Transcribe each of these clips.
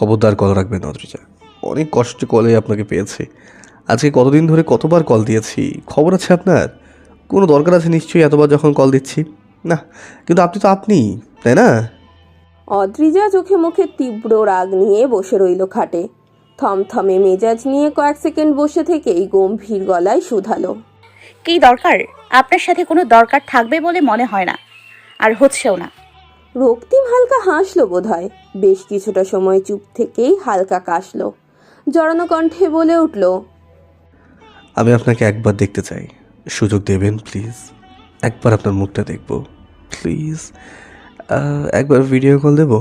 খবরদার কল রাখবেন অদ্রিজা অনেক কষ্টে কলে আপনাকে পেয়েছি। আজকে কতদিন ধরে কতবার কল দিয়েছি? খবর আছে আপনার? কোনো দরকার আছে নিশ্চয়ই এতবার যখন কল দিচ্ছি? না কিন্তু আপনি তো আপনি তাই না? অদ্রিজা চোখে মুখে তীব্র রাগ নিয়ে বসে রইল খাটে। থমথমে মেজাজ নিয়ে কয়েক সেকেন্ড বসে থেকেই গম্ভীর গলায় শুধালো। কি দরকার? আপনার সাথে কোনো দরকার থাকবে বলে মনে হয় না। আর হচ্ছেও না। রক্তিম হালকা হাসলো বোধহয়। বেশ কিছুটা সময় চুপ থেকেই হালকা কাশলো। জড়ানো কণ্ঠে বলে উঠল আমি আপনাকে একবার দেখতে চাই। সুযোগ দেবেন প্লিজ? একবার আপনার মুখটা দেখব প্লিজ? একবার ভিডিও কল দেবো?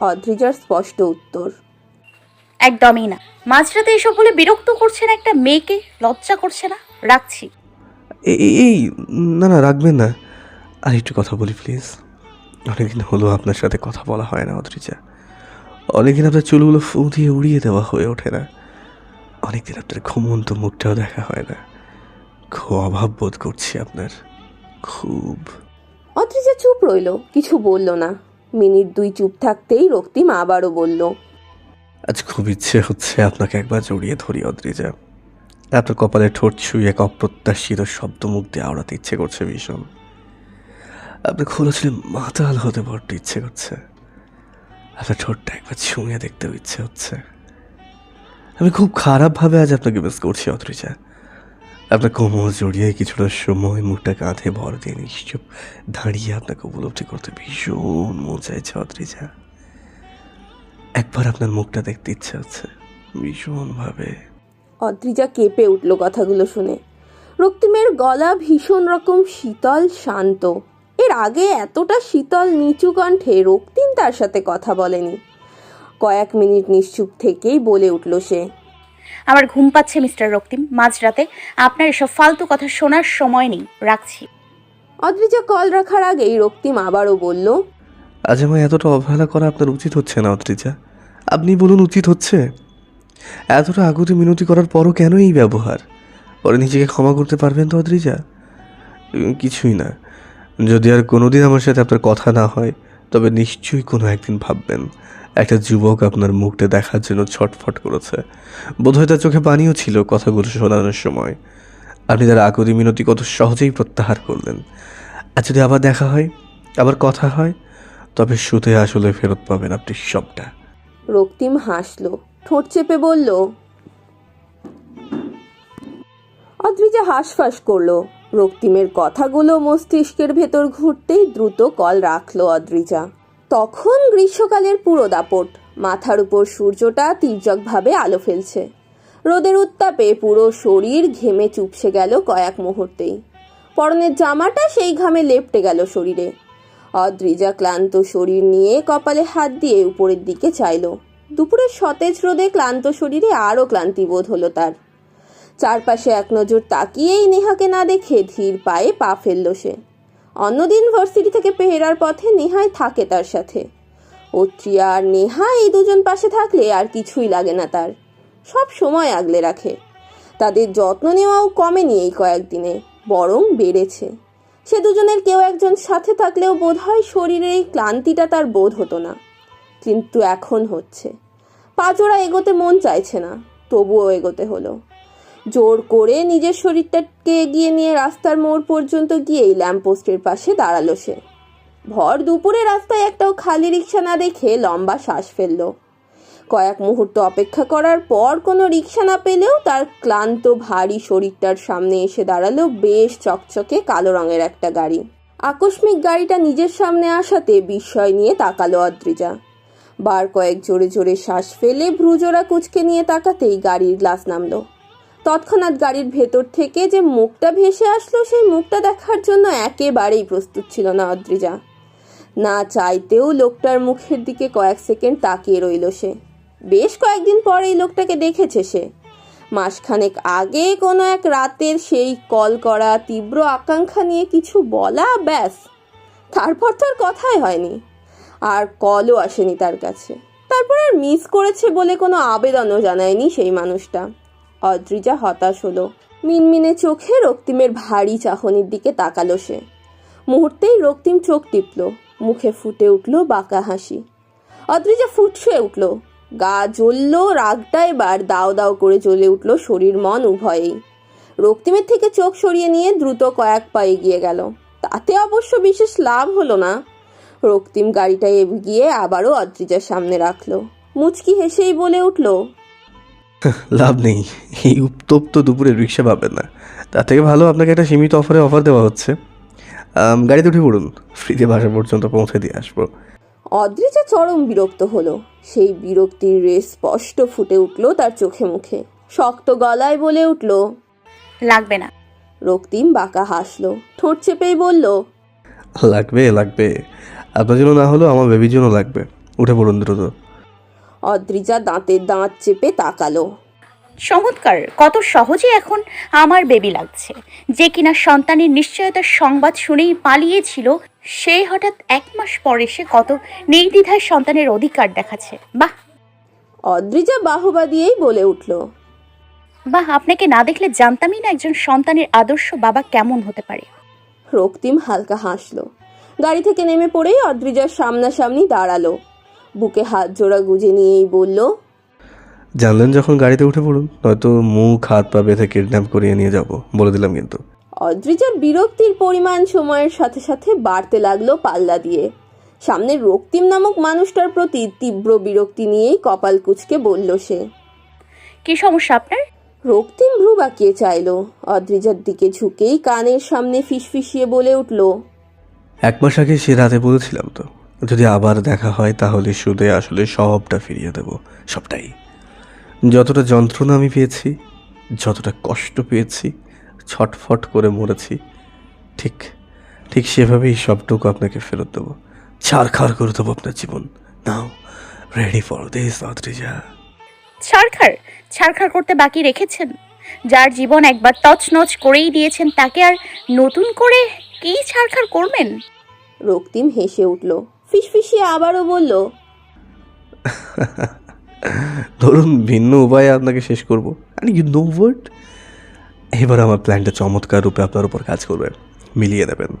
অদ্রিজার স্পষ্ট উত্তর একদমই না। মাঝরাতে এসব বলে বিরক্ত করছেন একটা মেয়েকে লজ্জা করছে না? রাখছি। এই না না রাখবেন না। আর একটু কথা বলি প্লিজ। অনেকদিন হলো আপনার সাথে কথা বলা হয় না অদ্রিজা। অনেকদিন আপনার চুলগুলো ফু দিয়ে উড়িয়ে দেওয়া হয়ে ওঠে না। অনেকদিন আপনার ঘুমন্ত মুখটাও দেখা হয় না। খুব অভাব বোধ করছি আপনার। খুব। অদ্রিজা চুপ রইল কিছু বলল না। মিনিট দুই চুপ থাকতেই রক্তিম আবারও বলল আজ খুব ইচ্ছে হচ্ছে আপনাকে একবার জড়িয়ে ধরি অদ্রিজা। আপনার কপালে ঠোঁট ছুঁয়ে এক অপ্রত্যাশিত শব্দ মুখ দিয়ে আওড়াতে ইচ্ছে করছে ভীষণ। আপনার খোলা ছিল মাতাল হতে বড্ড ইচ্ছে করছে। আপনার ঠোঁটটা একবার ছুঁয়ে দেখতেও ইচ্ছে হচ্ছে। আমি খুব খারাপভাবে আজ আপনাকে মিস করছি অদ্রিজা আপনার কোমর জড়িয়ে কিছুটা সময় মুখটা কাঁধে ভর দিয়ে নিশ্চুপ দাঁড়িয়ে আপনাকে উপলব্ধি করতে ভীষণ মন চাইছে অদ্রিজা একবার আপনার মুখটা দেখতে ইচ্ছে হচ্ছে, ভীষণভাবে। অদ্রিজা কেঁপে উঠল কথাগুলো শুনে। রক্তিমের গলা ভীষণ রকম শীতল, শান্ত। এর আগে এতটা শীতল নিচু কণ্ঠে রক্তিম তার সাথে কথা বলেনি। কয়েক মিনিট নিশ্চুপ থেকেই বলে উঠল সে আমার ঘুম পাচ্ছে মিস্টার রক্তিম। মাঝরাতে আপনার এসব ফালতু কথা শোনার সময় নেই। রাখছি। অদ্রিজা কল রাখার আগেই রক্তিম আবারও বলল আজ আমায় এতটা অবহেলা করা আপনার উচিত হচ্ছে না অদ্রিজা। আপনি বলুন উচিত হচ্ছে? এতটা আগুতি মিনতি করার পরও কেন এই ব্যবহার? পরে নিজেকে ক্ষমা করতে পারবেন তো অদ্রিজা? কিছুই না। যদি আর কোনোদিন আমার সাথে আপনার কথা না হয়, তবে নিশ্চয়ই কোনো একদিন ভাববেন, একটা যুবক আপনার মুখটা দেখার জন্য ছটফট করেছে। বোধহয় তার চোখে পানিও ছিল কথাগুলো শোনানোর সময়। আপনি তার আকুতি মিনতি কত সহজেই প্রত্যাহার করলেন। আর যদি আবার দেখা হয়, আবার কথা হয়, তবে সুতে আসলে ফেরত পাবেন আপনি সবটা। রক্তিম হাসলো, ঠোঁট চেপে বলল, অদ্রিজা হাঁসফাঁস করল। রক্তিমের কথাগুলো মস্তিষ্কের ভেতর ঘুরতেই দ্রুত কল রাখল অদ্রিজা। তখন গ্রীষ্মকালের পুরো দাপট, মাথার উপর সূর্যটা তীর্যকভাবে আলো ফেলছে। রোদের উত্তাপে পুরো শরীর ঘেমে চুপসে গেল কয়েক মুহূর্তেই। পরনের জামাটা সেই ঘামে লেপটে গেল শরীরে। অদ্রিজা ক্লান্ত শরীর নিয়ে কপালে হাত দিয়ে উপরের দিকে চাইল। দুপুরের সতেজ রোদে ক্লান্ত শরীরে আরও ক্লান্তি বোধ হলো তার। চারপাশে এক নজর তাকিয়েই নেহাকে না দেখে ধীর পায়ে পা ফেলল সে। অন্যদিন ভার্সিটি থেকে পেহেরার পথে নেহাই থাকে তার সাথে। অত্রিয়া আর নেহা এই দুজন পাশে থাকলে আর কিছুই লাগে না তার। সব সময় আগলে রাখে। তাদের যত্ন নেওয়াও কমেনি এই কয়েকদিনে, বরং বেড়েছে। সে দুজনের কেউ একজন সাথে থাকলেও বোধহয় শরীরে এই ক্লান্তিটা তার বোধ হতো না। কিন্তু এখন হচ্ছে। পাঁচোরা এগোতে মন চাইছে না, তবুও এগোতে হলো। জোর করে নিজের শরীরটাকে এগিয়ে নিয়ে রাস্তার মোড় পর্যন্ত গিয়েই ল্যাম্পপোস্টের পাশে দাঁড়াল সে। ভর দুপুরে রাস্তায় একটাও খালি রিক্সা না দেখে লম্বা শ্বাস ফেলল। কয়েক মুহূর্ত অপেক্ষা করার পর কোনো রিক্সা না পেলেও তার ক্লান্ত, ভারী শরীরটার সামনে এসে দাঁড়াল বেশ চকচকে কালো রঙের একটা গাড়ি। আকস্মিক গাড়িটা নিজের সামনে আসাতে বিস্ময় নিয়ে তাকালো অদ্রিজা। বার কয়েক জোরে জোরে শ্বাস ফেলে ভ্রুজোড়া কুচকে নিয়ে তাকাতেই গাড়ির গ্লাস নামলো। তৎক্ষণাৎ গাড়ির ভেতর থেকে যে মুখটা ভেসে আসলো, সেই মুখটা দেখার জন্য একেবারেই প্রস্তুত ছিল না অদ্রিজা। না চাইতেও লোকটার মুখের দিকে কয়েক সেকেন্ড তাকিয়ে রইল সে। বেশ কয়েকদিন পর এই লোকটাকে দেখেছে সে। মাসখানেক আগে কোনো এক রাতের সেই কল করা তীব্র আকাঙ্ক্ষা নিয়ে কিছু বলা, ব্যাস। তারপর তো আর কথাই হয়নি। আর কলও আসেনি তার কাছে। তারপর আর মিস করেছে বলে কোনো আবেদনও জানায়নি সেই মানুষটা। অদ্রিজা হতাশ হলো। মিনমিনে চোখে রক্তিমের ভারী চাহনির দিকে তাকালো সে। মুহূর্তেই রক্তিম চোখ টিপল, মুখে ফুটে উঠল বাঁকা হাসি। অদ্রিজা ফুটছে উঠল, গা জ্বলল, রাগটা এবার দাও দাও করে জ্বলে উঠল শরীর মন উভয়েই। রক্তিমের থেকে চোখ সরিয়ে নিয়ে দ্রুত কয়েক পা এগিয়ে গেল। তাতে অবশ্য বিশেষ লাভ হলো না। রক্তিম গাড়িটা এগিয়ে আবারও অদ্রিজার সামনে রাখল। মুচকি হেসেই বলে উঠল লাভ নেই। এই উত্তপ্ত দুপুরে রিক্সা পাবেন না। তার থেকে ভালো আপনাকে একটা সীমিত অফারে অফার দেওয়া হচ্ছে। গাড়িতে উঠে পড়ুন। ফ্রিতে বাসা পর্যন্ত পৌঁছে দিয়ে আসব। অদ্রিজা চরম বিরক্ত হলো। সেই বিরক্তির রেশ স্পষ্ট ফুটে উঠল তার চোখে মুখে। শক্ত গলায় বলে উঠল লাগবে না। রক্তিম বাঁকা হাসলো। ঠোঁট চেপেই বলল লাগবে লাগবে। আপনার জন্য না হলেও আমার বেবির জন্য লাগবে। উঠে পড়ুন দ্রুত। অদ্রিজা দাঁতের দাঁত চেপে তাকালো। চমৎকার কত সহজে এখন আমার বেবি লাগছে। যে কিনা সন্তানের নিশ্চয়তার সংবাদ শুনেই পালিয়েছিল সে হঠাৎ এক মাস পরে সে কত নির্দ্বিধায় সন্তানের অধিকার দেখাচ্ছে। বাহ! অদ্রিজা বাহবা দিয়েই বলে উঠল বাহ আপনাকে না দেখলে জানতামই না একজন সন্তানের আদর্শ বাবা কেমন হতে পারে। রক্তিম হালকা হাসলো। গাড়ি থেকে নেমে পড়েই অদ্রিজার সামনাসামনি দাঁড়াল। বুকে হাত জোড়া গুজে নিয়েই বলল জানলেন যখন গাড়িতে উঠে পড়ুন নয়তো মুখ হাত পা বেঁধে কিডন্যাপ করিয়ে নিয়ে যাব বলে দিলাম কিন্তু। অদ্রিজার বিরক্তির পরিমাণ সময়ের সাথে সাথে বাড়তে লাগল পাল্লা দিয়ে। সামনে রক্তিম নামক মানুষটার প্রতি তীব্র বিরক্তি নিয়েই কপাল কুচকে বলল সে কি সমস্যা আপনার? রক্তিম ভ্রু বাঁকিয়ে চাইলো। অদ্রিজার দিকে ঝুঁকেই কানের সামনে ফিসফিসিয়ে বলে উঠল এক মাস আগে সে রাতে বলেছিলাম তো যদি আবার দেখা হয় তাহলে সুদে আসলে সবটা ফিরিয়ে দেব সবটাই। যতটা যন্ত্রণা আমি পেয়েছি যতটা কষ্ট পেয়েছি ছটফট করে মরেছি ঠিক ঠিক সেভাবেই সবটুকু আপনাকে ফেরত দেবো। ছাড়খাড় করে দেবো আপনার জীবন। Now ready for this Adrija. ছাড়খাড়? ছাড়খাড় করতে বাকি রেখেছেন? যার জীবন একবার তছনছ করেই দিয়েছেন তাকে আর নতুন করে কি ছাড়খাড় করবেন? রক্তিম হেসে উঠল। ফিসফিসিয়ে আবারও বলল ধরুন ভিন্ন উপায়ে আপনাকে শেষ করব। অ্যান্ড ইউ নো ওয়ার্ড এবার আমার প্ল্যানটা চমৎকার রূপে আপনার উপর কাজ করবে। মিলিয়ে দেবেন।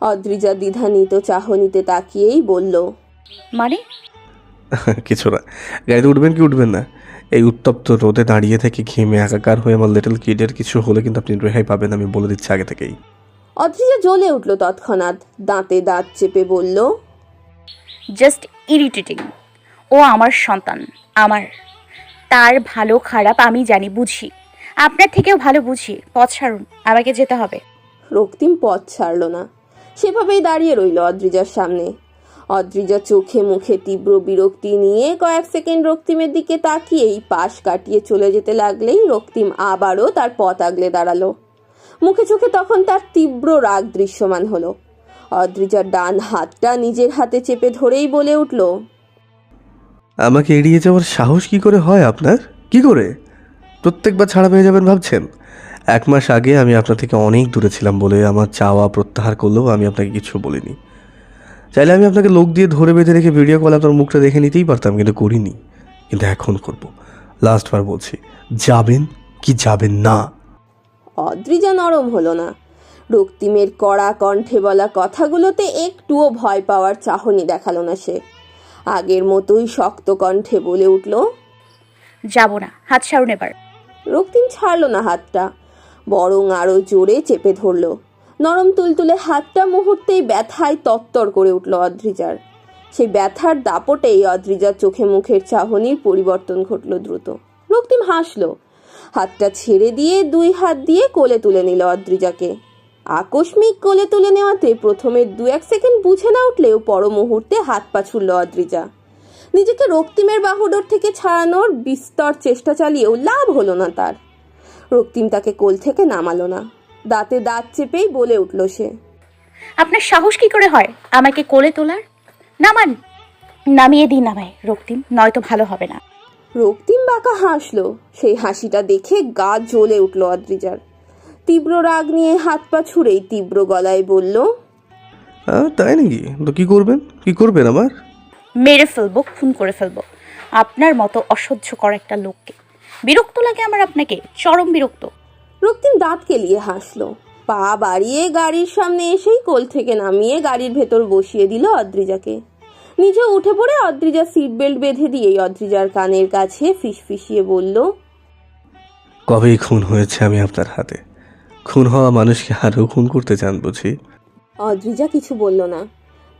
অদ্রিজা দ্বিধান্বিত চাহনিতে তাকিয়েই বলল মানে? কিছু না। গাড়িতে উঠবেন কি উঠবেন না। এই উত্তপ্ত রোদে দাঁড়িয়ে থেকে ঘেমে একাকার হয়ে আমার লিটল কিডের কিছু হলে কিন্তু আপনি রেহাই পাবেন আমি বলে দিচ্ছি আগে থেকেই। অদ্রিজা জ্বলে উঠল তৎক্ষণাৎ। দাঁতে দাঁত চেপে বলল জাস্ট ইরিটেটিং ও আমার সন্তান, আমার। তার ভালো খারাপ আমি জানি, বুঝি। আপনার থেকেও ভালো বুঝি, পথ ছাড়ুন, আমাকে যেতে হবে। রক্তিম পথ ছাড়ল না। সেভাবেই দাঁড়িয়ে রইল অদ্রিজার সামনে। অদ্রিজা চোখে মুখে তীব্র বিরক্তি নিয়ে কয়েক সেকেন্ড রক্তিমের দিকে তাকিয়েই পাশ কাটিয়ে চলে যেতে লাগলেই রক্তিম আবারও তার পথ আগলে দাঁড়াল। মুখে চোখে তখন তার তীব্র রাগ দৃশ্যমান হলো। অদ্রিজার ডান হাতটা নিজের হাতে চেপে ধরেই বলে উঠল আমাকে এড়িয়ে যাওয়ার সাহস কি করে হয় আপনার? কি করে? প্রত্যেকবার ছাড়া পেয়ে যাবেন ভাবছেন? এক মাস আগে আমি আপনার থেকে অনেক দূরে ছিলাম বলে আমার চাওয়া প্রত্যাহার করলেও আমি আপনাকে কিছু বলিনি। চাইলে আমি আপনাকে লোক দিয়ে ধরে বেঁধে রেখে ভিডিও কল আপনার মুখটা দেখে নিতেই পারতাম কিন্তু করিনি। কিন্তু এখন করব। লাস্টবার বলছি যাবেন কি যাবেন না। অদ্রিজা নরম হলো না। রক্তিমের কড়া কণ্ঠে বলা কথাগুলোতে একটুও ভয় পাওয়ার চাহনি দেখাল না সে। আগের মতোই শক্ত কণ্ঠে বলে উঠল যাব না হাত ছাড়ুন এবার। রক্তিম ছাড়লো না হাতটা বরং আরও জোরে চেপে ধরলো। নরম তুলতুলে হাতটা মুহূর্তেই ব্যথায় তত্তর করে উঠল অদ্রিজার। সেই ব্যথার দাপটেই অদ্রিজার চোখে মুখের চাহনির পরিবর্তন ঘটল দ্রুত। রক্তিম হাসলো হাতটা ছেড়ে দিয়ে দুই হাত দিয়ে কোলে তুলে নিল অদ্রিজাকে। আকস্মিক কোলে তুলে নেওয়াতে প্রথমে দু এক সেকেন্ড বুঝে না উঠলেও পর মুহূর্তে হাত পা ছুড়ল অদ্রিজা। নিজেকে রক্তিমের বাহুডোর থেকে ছাড়ানোর বিস্তর চেষ্টা চালিয়েও লাভ হলো না তার। রক্তিম তাকে কোল থেকে নামালো না। দাঁতে দাঁত চেপেই বলে উঠল সে। আপনার সাহস কি করে হয় আমাকে কোলে তোলার? নামান। নামিয়ে দিন আমায় রক্তিম নয়তো ভালো হবে না। রক্তিম বাঁকা হাসলো। সেই হাসিটা দেখে গা জ্বলে উঠল অদ্রিজার। তীব্র রাগ নিয়ে হাত পা ছুঁড়েই তীব্র গলায় বলল হ্যাঁ তাই নাকি? তো কী করবেন? কি করবেন আমার মেরে ফেলব খুন করে ফেলব। আপনার মতো অসহ্যকর একটা লোককে। বিরক্ত লাগে আমার আপনাকে? চরম বিরক্ত। রক্তিম দাঁত কেলিয়ে হাসলো। পা বাড়িয়ে গাড়ির সামনে এসেই কোল থেকে নামিয়ে গাড়ির ভেতর বসিয়ে দিল অদ্রিজাকে। নিজে উঠে পড়ে অদ্রিজা সিট বেল্ট বেঁধে দিয়েই অদ্রিজার কানের কাছে ফিসফিসিয়ে বলল কবেই খুন হয়েছে আমি আপনার হাতে? খুন হওয়া মানুষকে আরও খুন করতে চান বুঝি? অদ্রিজা কিছু বলল না।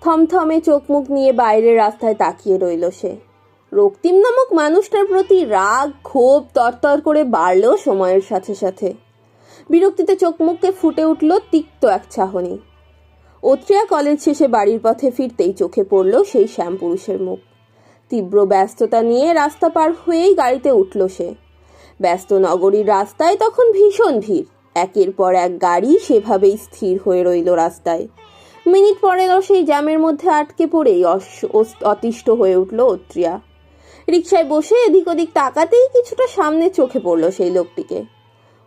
থমথমে চোখ মুখ নিয়ে বাইরের রাস্তায় তাকিয়ে রইল সে। রক্তিম নামক মানুষটার প্রতি রাগ, ক্ষোভ তরতর করে বাড়ল সময়ের সাথে সাথে। বিরক্তিতে চোখ মুখে ফুটে উঠল তিক্ত এক চাহনি। অত্রিয়া কলেজ শেষে বাড়ির পথে ফিরতেই চোখে পড়ল সেই শ্যামপুরুষের মুখ। তীব্র ব্যস্ততা নিয়ে রাস্তা পার হয়েই গাড়িতে উঠল সে। ব্যস্ত নগরীর রাস্তায় তখন ভীষণ ভিড়। একের পর এক গাড়ি সেভাবেই স্থির হয়ে রইল রাস্তায়। মিনিট পরেও সেই জ্যামের মধ্যে আটকে পড়েই অতিষ্ঠ হয়ে উঠল অত্রিয়া। রিক্সায় বসে এদিক ওদিক তাকাতেই কিছুটা সামনে চোখে পড়ল সেই লোকটিকে।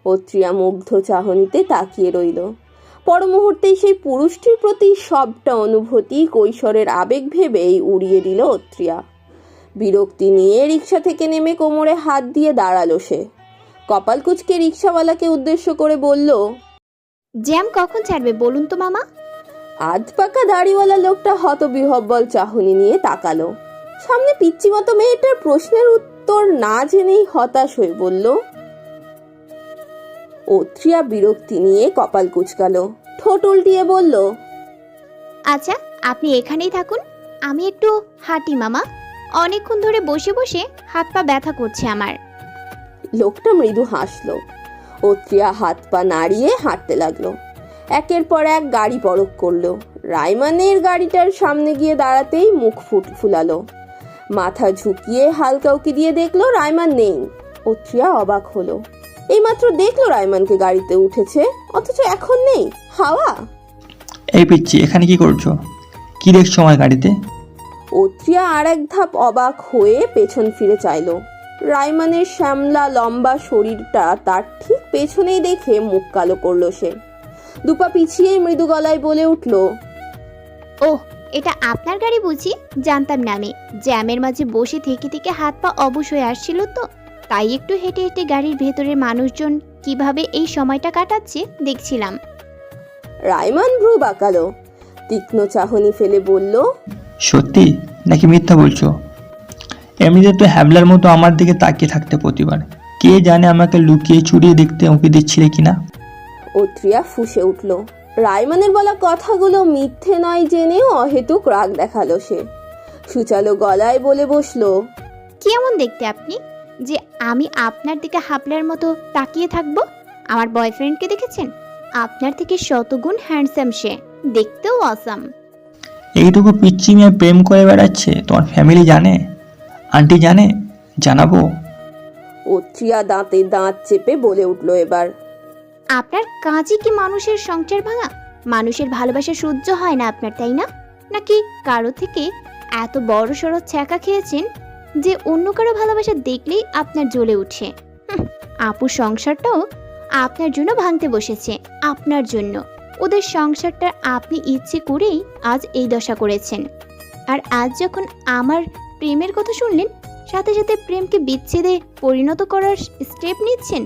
অত্রিয়া মুগ্ধ চাহনিতে তাকিয়ে রইল। পর মুহূর্তেই সেই পুরুষটির প্রতি সবটা অনুভূতি, কৈশোরের আবেগ ভেবেই উড়িয়ে দিল অত্রিয়া। বিরক্তি নিয়ে রিক্সা থেকে নেমে কোমরে হাত দিয়ে দাঁড়াল সে। কপাল কুচকে রিকশাওয়ালাকে উদ্দেশ্য করে বলল জ্যাম কখন ছাড়বে বলুন তো মামা? আধ পাকা দাড়িওয়ালা লোকটা হতবিহব্বল চাহনি নিয়ে তাকালো। সামনে পিচ্চি মতো মেয়েটার প্রশ্নের উত্তর না জেনেই হতাশ হয়ে বলল অত্রিয়া বিরক্তি নিয়ে কপাল কুচকালো। ঠোঁট উল্টিয়ে বলল আচ্ছা আপনি এখানেই থাকুন। আমি একটু হাঁটি মামা। অনেকক্ষণ ধরে বসে বসে হাত পা ব্যথা করছে আমার। লোকটা মৃদু হাসলো। অত্রিয়া হাত পা নাড়িয়ে হাঁটতে লাগল। একের পর এক গাড়ি পরক করল। রাইমানের গাড়িটার সামনে গিয়ে দাঁড়াতেই মুখ ফুট ফুলালো। মাথা ঝুঁকিয়ে হালকা উকি দিয়ে দেখল রাইমান নেই। অত্রিয়া অবাক হলো। এইমাত্র দেখল রাইমানকে গাড়িতে উঠেছে অথচ এখন নেই। হাওয়া? এই পিচ্ছি এখানে কি করছ? কি দেখছ আমার গাড়িতে? অত্রিয়া আর এক ধাপ অবাক হয়ে পেছন ফিরে চাইলো। রাইমানের শ্যামলা লম্বা শরীরটা তার ঠিক পেছনেই দেখে মুখ কালো করল সে। দুপা পিছিয়ে মৃদু গলায় বলে উঠল ও এটা আপনার গাড়ি বুঝি? জানতাম না আমি। জ্যামের মাঝে বসে থেকে থেকে হাত পা অবশ হয়ে আসছিল তো। তাই একটু হেঁটে হেঁটে গাড়ির ভেতরের মানুষজন কীভাবে এই সময়টা কাটাচ্ছে দেখছিলাম। রাইমান ভ্রু বাঁকালো তীক্ষ্ণ চাহনি ফেলে বলল সত্যি? নাকি মিথ্যা বলছো? এমনিতে তো হ্যাবলার মতো আমার দিকে তাকিয়ে থাকতে প্রতিবার। কে জানে আমাকে লুকিয়ে চুরিয়ে দেখতে উঁকি দিচ্ছিলে কিনা? অত্রিয়া ফুসে উঠল। রাইমানের বলা কথাগুলো মিথ্যে নয় জেনেও অহেতুক রাগ দেখাল সে। সুচালো গলায় বলে বসল কেমন দেখতে আপনি? যে আমি আপনার দিকে হাবলার মতো তাকিয়ে থাকব? আমার বয়ফ্রেন্ডকে দেখেছেন? আপনার থেকে শতগুণ হ্যান্ডসাম সে। দেখতেও অসাম এইটুকু পিচ্ছি মেয়ে প্রেম করে বেড়াচ্ছে তোমার ফ্যামিলি জানে? আন্টি জানে জানাব। অত্রিয়া দাঁতে দাঁত চেপে বলে উঠল এবার। আপনার কাজই কি মানুষের সংসার ভাঙা? মানুষের ভালোবাসা সহ্য হয় না আপনার তাই না? নাকি কারও থেকে এত বড় সড়ো ছ্যাঁকা খেয়েছেন যে অন্য কারও ভালোবাসা দেখলেই আপনার জ্বলে উঠে? হুঁ, আপুর সংসারটাও আপনার জন্য ভাঙতে বসেছে আপনার জন্য। ওদের সংসারটা আপনি ইচ্ছে করেই আজ এই দশা করেছেন। আর আজ যখন আমার প্রেমের কথা শুনলেন? সাথে সাথে প্রেমকে বিচ্ছেদে পরিণত করার স্টেপ নিচ্ছেন?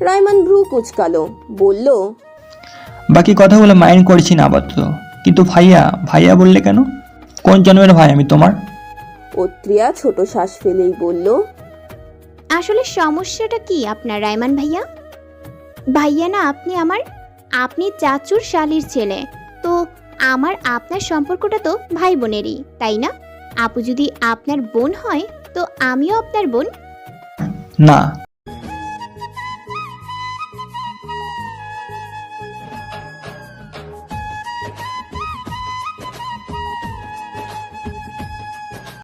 রায়মান ভ্রু কুচকালো বলল বাকি কথাগুলো মাইন্ড করছি না আপাতত। কিন্তু ভাইয়া ভাইয়া বললে কেন? কোন জন্মের ভাই আমি তোমার? অত্রিয়া ছোট শ্বাস ফেলেই বলল আসলে সমস্যাটা কি আপনার রায়মান ভাইয়া? ভাইয়া না আপনি আমার আপনি চাচুর শালির ছেলে। তো আমার আপনার সম্পর্কটা তো ভাই বোনেরই তাই না? আপু যদি আপনার বোন হয় তো আমিও আপনার বোন? না।